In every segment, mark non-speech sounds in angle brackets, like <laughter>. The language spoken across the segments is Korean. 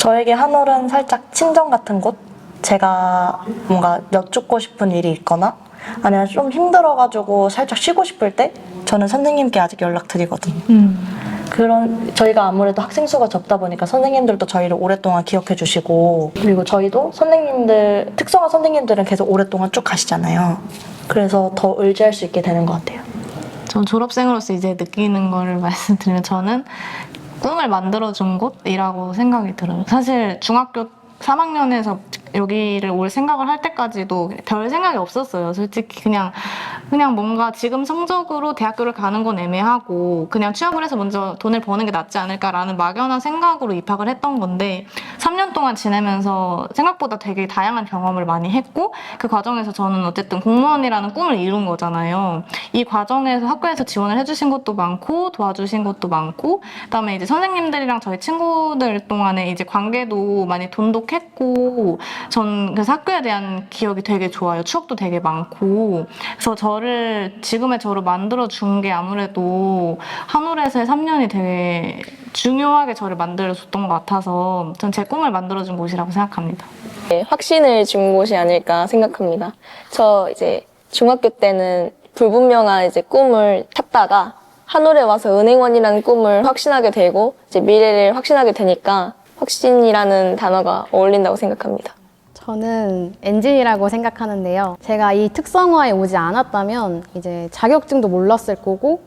저에게 한올은 살짝 친정 같은 곳? 제가 뭔가 여쭙고 싶은 일이 있거나 아니면 좀 힘들어가지고 살짝 쉬고 싶을 때 저는 선생님께 아직 연락드리거든요. 그런 저희가 아무래도 학생 수가 적다 보니까 선생님들도 저희를 오랫동안 기억해 주시고 그리고 저희도 선생님들 특성화 선생님들은 계속 오랫동안 쭉 가시잖아요. 그래서 더 의지할 수 있게 되는 것 같아요. 전 졸업생으로서 이제 느끼는 거를 <laughs> 말씀드리면 저는 꿈을 만들어준 곳이라고 생각이 들어요. 사실 중학교 3학년에서 여기를 올 생각을 할 때까지도 별 생각이 없었어요. 솔직히 그냥 그냥 뭔가 지금 성적으로 대학교를 가는 건 애매하고 그냥 취업을 해서 먼저 돈을 버는 게 낫지 않을까라는 막연한 생각으로 입학을 했던 건데 3년 동안 지내면서 생각보다 되게 다양한 경험을 많이 했고 그 과정에서 저는 어쨌든 공무원이라는 꿈을 이룬 거잖아요. 이 과정에서 학교에서 지원을 해주신 것도 많고 도와주신 것도 많고 그다음에 이제 선생님들이랑 저희 친구들 동안에 이제 관계도 많이 돈독했고 전 그래서 학교에 대한 기억이 되게 좋아요. 추억도 되게 많고 그래서 저를 지금의 저를 만들어 준 게 아무래도 한올에서의 3년이 되게 중요하게 저를 만들어 줬던 것 같아서 전 제 꿈을 만들어 준 곳이라고 생각합니다. 네, 확신을 준 곳이 아닐까 생각합니다. 저 이제 중학교 때는 불분명한 이제 꿈을 찾다가 한올에 와서 은행원이라는 꿈을 확신하게 되고 이제 미래를 확신하게 되니까 확신이라는 단어가 어울린다고 생각합니다. 저는 엔진이라고 생각하는데요. 제가 이 특성화에 오지 않았다면 이제 자격증도 몰랐을 거고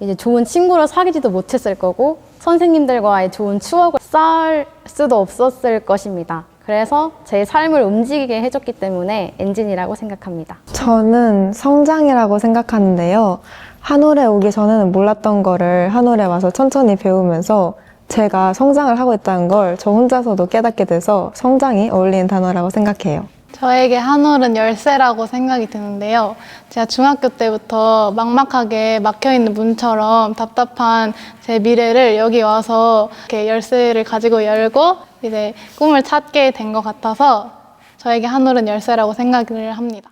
이제 좋은 친구를 사귀지도 못했을 거고 선생님들과의 좋은 추억을 쌓을 수도 없었을 것입니다. 그래서 제 삶을 움직이게 해줬기 때문에 엔진이라고 생각합니다. 저는 성장이라고 생각하는데요. 한올에 오기 전에는 몰랐던 거를 한올에 와서 천천히 배우면서 제가 성장을 하고 있다는 걸 저 혼자서도 깨닫게 돼서 성장이 어울리는 단어라고 생각해요. 저에게 한올은 열쇠라고 생각이 드는데요. 제가 중학교 때부터 막막하게 막혀있는 문처럼 답답한 제 미래를 여기 와서 이렇게 열쇠를 가지고 열고 이제 꿈을 찾게 된 것 같아서 저에게 한올은 열쇠라고 생각을 합니다.